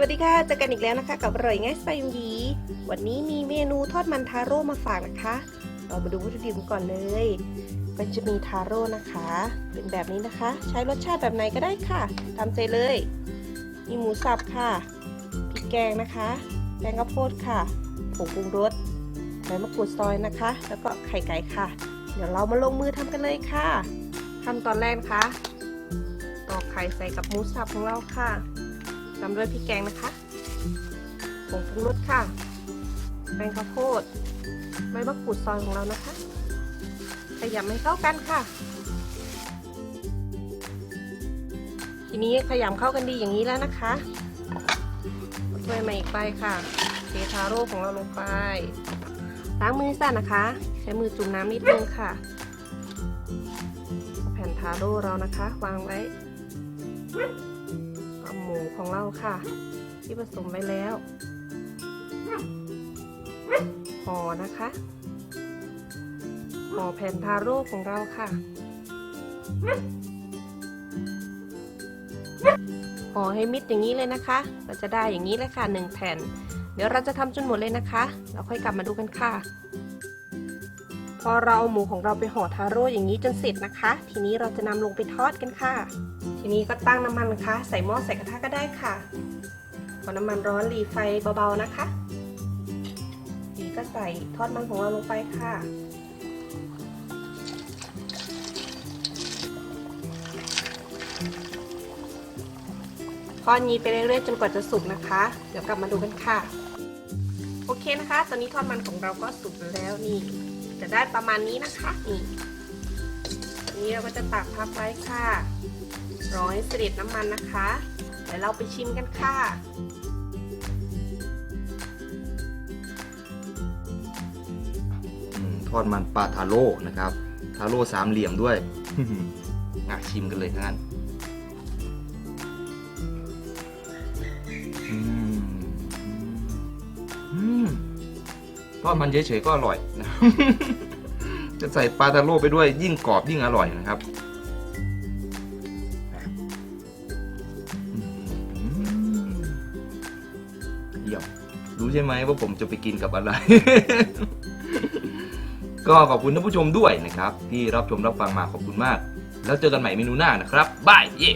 วัสดีค่ะเจอกันอีกแล้วนะคะกับอร่อยง่ายสไตล์ยงยีวันนี้มีเมนูทอดมันทาโร่มาฝากนะคะ เรามาดูวัตถุดิบก่อนเลยก็จะมีทาโร่นะคะ เป็นแบบนี้นะคะ ใช้รสชาติแบบไหนก็ได้ค่ะ ตามใจเลย มีหมูสับค่ะพริกแกงนะคะแกงข้าวโพดค่ะผงปรุงรสใบมะกรูดซอยนะคะ แล้วก็ไข่ไก่ค่ะ เดี๋ยวเรามาลงมือทำกันเลยค่ะขั้นตอนแรกนะคะตอกไข่ใส่กับหมูสับของเราค่ะ ตามด้วยพริกแกงนะคะผงปรุงรสค่ะ แป้งข้าวโพด ใบมะกรูดซอยของเรานะคะ ขยำให้เข้ากันค่ะ ทีนี้ขยำเข้ากันดีอย่างนี้แล้วนะคะถ้วยมาอีกใบค่ะเททาโร่ของเราลงไป ล้างมือให้สะนะคะ ใช้มือจุ่มน้ำนิดนึงค่ะ แผ่นทาโร่เรานะคะ วางไว้ เอาหมูของเราค่ะ ที่ผสมไว้แล้วห่อนะคะห่อแผ่นทาโร่ของเราค่ะห่อให้มิดอย่างนี้เลยนะคะ เราจะได้อย่างนี้เลยค่ะหนึ่งแผ่น เดี๋ยวเราจะทำจนหมดเลยนะคะ เราค่อยกลับมาดูกันค่ะ พอเราเอาหมูของเราไปห่อทาโร่อย่างนี้จนเสร็จนะคะ ทีนี้เราจะนำลงไปทอดกันค่ะ ทีนี้ก็ตั้งน้ำมันนะคะ ใส่หม้อใส่กระทะก็ได้ค่ะพอน้ำมันร้อนรีไฟเบาๆนะคะทีนี้ก็ใส่ทอดมันของเราลงไปค่ะทอดนี้ไปเรื่อยๆจนกว่าจะสุกนะคะ เดี๋ยวกลับมาดูกันค่ะ โอเคนะคะ ตอนนี้ทอดมันของเราก็สุกแล้วนี่ จะได้ประมาณนี้นะคะ นี่นี้เราก็จะตักพับไว้ค่ะร้อยเสด็จน้ำมันนะคะเดี๋ยวเราไปชิมกันค่ะทอดมันปลาทาโร่นะครับ ทาโร่สามเหลี่ยมด้วยอะชิมกันเลยทั้งนั้น ทอดมันเฉยๆก็อร่อยนะจะใส่ปลาทาโร่ไปด้วยยิ่งกรอบยิ่งอร่อยนะครับเยี่ยมรู้ใช่ไหมว่าผมจะไปกินกับอะไร ก็ขอบคุณท่านผู้ชมด้วยนะครับ ที่รับชมรับฟังมาขอบคุณมาก แล้วเจอกันใหม่เมนูหน้านะครับบายเย่